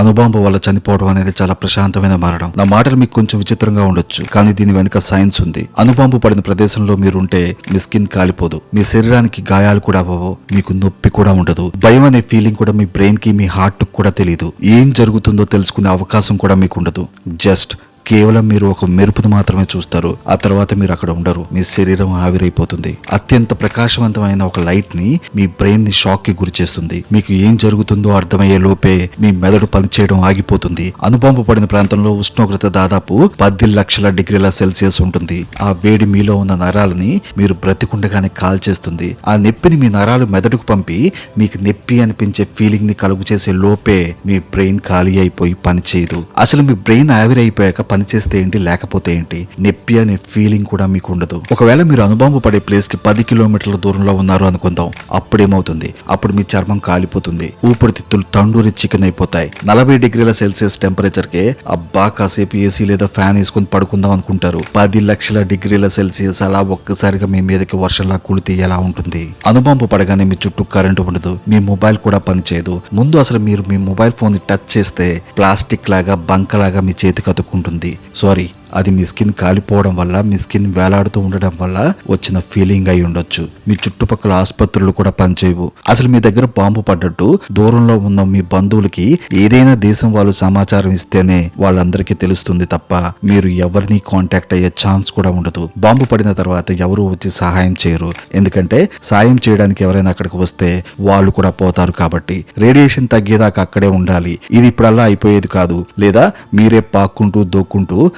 అణుబాంబు వల్ల చనిపోవడం అనేది చాలా ప్రశాంతమైన మరణం. నా మాటలు మీకు కొంచెం విచిత్రంగా ఉండొచ్చు కానీ దీని వెనుక సైన్స్ ఉంది. అణుబాంబు పడిన ప్రదేశంలో మీరుంటే మీ స్కిన్ కాలిపోదు మీ శరీరానికి గాయాలు కూడా అవ్వవు మీకు నొప్పి కూడా ఉండదు. భయం అనే ఫీలింగ్ కూడా మీ బ్రెయిన్కి మీ హార్ట్ కూడా తెలియదు ఏం జరుగుతుందో తెలుసుకునే అవకాశం కూడా మీకు ఉండదు. జస్ట్ కేవలం మీరు ఒక మెరుపును మాత్రమే చూస్తారు. ఆ తర్వాత మీరు అక్కడ ఉండరు. మీ శరీరం ఆవిరైపోతుంది. అత్యంత ప్రకాశవంతమైన ఒక లైట్ని మీ బ్రెయిన్ని షాక్కి గురి చేస్తుంది. మీకు ఏం జరుగుతుందో అర్థమయ్యే లోపే మీ మెదడు పనిచేయడం ఆగిపోతుంది. అనుబాంబు పడిన ప్రాంతంలో ఉష్ణోగ్రత దాదాపు పది లక్షల డిగ్రీల సెల్సియస్ ఉంటుంది. ఆ వేడి మీలో ఉన్న నరాలని మీరు బ్రతికుండగానే కాల్చేస్తుంది ఆ నొప్పిని మీ నరాలు మెదడుకు పంపి మీకు నొప్పి అనిపించే ఫీలింగ్ని కలుగు చేసే లోపే మీ బ్రెయిన్ ఖాళీ అయిపోయి పనిచేయదు. అసలు మీ బ్రెయిన్ ఆవిరైపోయాక పని చేస్తే ఏంటి లేకపోతే ఏంటి నొప్పి అనే ఫీలింగ్ కూడా మీకు ఉండదు. ఒకవేళ మీరు అనుభవం పడే ప్లేస్కి పది కిలోమీటర్ల దూరంలో ఉన్నారు అనుకుందాం అప్పుడేమవుతుంది? అప్పుడు మీ చర్మం కాలిపోతుంది ఊపిరితిత్తులు తండూరి చికెన్ అయిపోతాయి. నలభై డిగ్రీల సెల్సియస్ టెంపరేచర్ కే అబ్బా కాసేపు ఏసీ లేదా ఫ్యాన్ వేసుకొని పడుకుందాం అనుకుంటారు. పది లక్షల డిగ్రీల సెల్సియస్ అలా ఒక్కసారిగా మీ మీదకి వర్షంలా కులితే ఎలా ఉంటుంది? అనుబంపు పడగానే మీ చుట్టూ కరెంటు ఉండదు మీ మొబైల్ కూడా పనిచేయదు. ముందు అసలు మీరు మీ మొబైల్ ఫోన్ని టచ్ చేస్తే ప్లాస్టిక్ లాగా బంక లాగా మీ చేతికి అతుక్కుంటుంది. sorry అది మీ స్కిన్ కాలిపోవడం వల్ల మీ స్కిన్ వేలాడుతూ ఉండడం వల్ల వచ్చిన ఫీలింగ్ అయి ఉండొచ్చు. మీ చుట్టుపక్కల ఆసుపత్రులు కూడా పనిచేయవు. అసలు మీ దగ్గర బాంబు పడ్డట్టు దూరంలో ఉన్న మీ బంధువులకి ఏదైనా దేశం వాళ్ళు సమాచారం ఇస్తేనే వాళ్ళందరికీ తెలుస్తుంది తప్ప మీరు ఎవరిని కాంటాక్ట్ అయ్యే ఛాన్స్ కూడా ఉండదు. బాంబు పడిన తర్వాత ఎవరు వచ్చి సహాయం చేయరు. ఎందుకంటే సాయం చేయడానికి ఎవరైనా అక్కడికి వస్తే వాళ్ళు కూడా పోతారు కాబట్టి. రేడియేషన్ తగ్గేదాకా అక్కడే ఉండాలి. ఇది ఇప్పుడల్లా అయిపోయేది కాదు. లేదా మీరే పాక్కుంటూ దోక్కుంటూ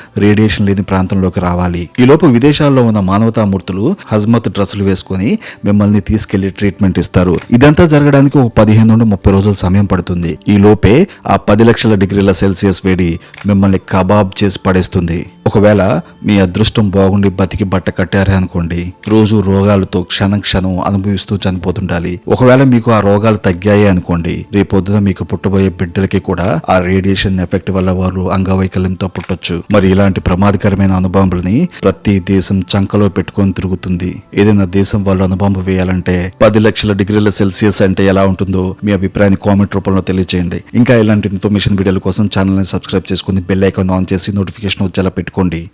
రేడియేషన్ లేని ప్రాంతంలోకి రావాలి. ఈ లోపు విదేశాల్లో ఉన్న మానవతామూర్తులు హజ్మత్ డ్రెస్సులు వేసుకొని మిమ్మల్ని తీసుకెళ్ళి ట్రీట్మెంట్ ఇస్తారు. ఇదంతా జరగడానికి ఒక పదిహేను నుండి ముప్పై రోజుల సమయం పడుతుంది. ఈ లోపే ఆ పది లక్షల డిగ్రీల సెల్సియస్ వేడి మిమ్మల్ని కబాబ్ చేసి పడేస్తుంది. ఒకవేళ మీ అదృష్టం బాగుండి బతికి బట్ట కట్టారే అనుకోండి. రోజు రోగాలతో క్షణం క్షణం అనుభవిస్తూ చనిపోతుండాలి. ఒకవేళ మీకు ఆ రోగాలు తగ్గాయి అనుకోండి. రేపొద్దున మీకు పుట్టబోయే బిడ్డలకి కూడా ఆ రేడియేషన్ ఎఫెక్ట్ వల్ల వారు అంగవైకల్యంతో పుట్టొచ్చు. మరి ఇలాంటి ప్రమాదకరమైన అనుబాంబుల్ని ప్రతి దేశం చంకలో పెట్టుకొని తిరుగుతుంది. ఏదైనా దేశం వాళ్ళు అనుబాంబు వేయాలంటే పది లక్షల డిగ్రీల సెల్సియస్ అంటే ఎలా ఉంటుందో మీ అభిప్రాయాన్ని కామెంట్ రూపంలో తెలియజేయండి ఇంకా ఇలాంటి ఇన్ఫర్మేషన్ వీడియోల కోసం ఛానల్ని సబ్స్క్రైబ్ చేసుకుని బెల్ ఐకాన్ ఆన్ చేసి నోటిఫికేషన్ వచ్చేలా పెట్టుకోండి.